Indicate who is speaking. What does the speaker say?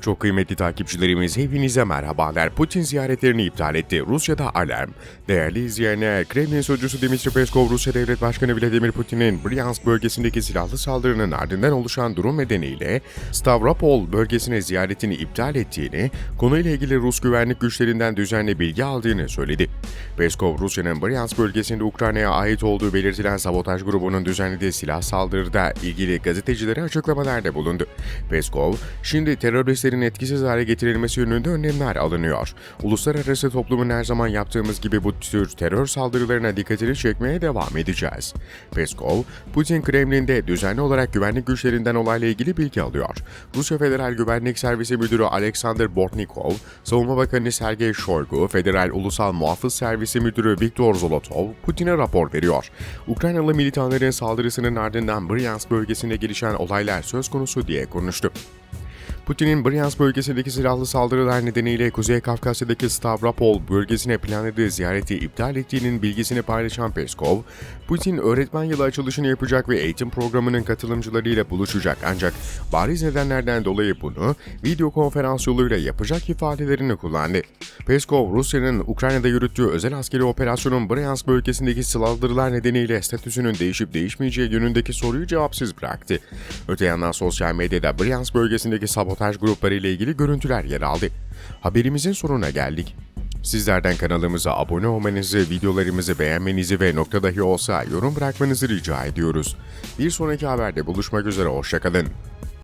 Speaker 1: Çok kıymetli takipçilerimiz hepinize merhabalar. Putin ziyaretlerini iptal etti. Rusya'da alarm. Değerli izleyenler, Kremlin sözcüsü Dmitry Peskov, Rusya Devlet Başkanı Vladimir Putin'in Bryansk bölgesindeki silahlı saldırının ardından oluşan durum nedeniyle Stavropol bölgesine ziyaretini iptal ettiğini, konuyla ilgili Rus güvenlik güçlerinden düzenli bilgi aldığını söyledi. Peskov, Rusya'nın Bryansk bölgesinde Ukrayna'ya ait olduğu belirtilen sabotaj grubunun düzenlediği silah saldırıda ilgili gazetecilere açıklamalarda bulundu. Peskov, şimdi teröristlerin etkisiz hale getirilmesi yönünde önlemler alınıyor. Uluslararası toplumun her zaman yaptığımız gibi bu tür terör saldırılarına dikkatini çekmeye devam edeceğiz. Peskov, Putin Kremlin'de düzenli olarak güvenlik güçlerinden olayla ilgili bilgi alıyor. Rusya Federal Güvenlik Servisi Müdürü Alexander Bortnikov, Savunma Bakanı Sergey Shoigu, Federal Ulusal Muhafız Servisi Müdürü Viktor Zolotov, Putin'e rapor veriyor. Ukraynalı militanların saldırısının ardından Bryansk bölgesinde gelişen olaylar söz konusu diye konuştu. Putin'in Bryansk bölgesindeki silahlı saldırılar nedeniyle Kuzey Kafkasya'daki Stavropol bölgesine planladığı ziyareti iptal ettiğinin bilgisini paylaşan Peskov, Putin öğretmen yılı açılışını yapacak ve eğitim programının katılımcılarıyla buluşacak ancak bariz nedenlerden dolayı bunu video konferans yoluyla yapacak ifadelerini kullandı. Peskov, Rusya'nın Ukrayna'da yürüttüğü özel askeri operasyonun Bryansk bölgesindeki saldırılar nedeniyle statüsünün değişip değişmeyeceği yönündeki soruyu cevapsız bıraktı. Öte yandan sosyal medyada Bryansk bölgesindeki sabotaj grupları ile ilgili görüntüler yer aldı. Haberimizin sonuna geldik. Sizlerden kanalımıza abone olmanızı, videolarımızı beğenmenizi ve nokta dahi olsa yorum bırakmanızı rica ediyoruz. Bir sonraki haberde buluşmak üzere, hoşçakalın.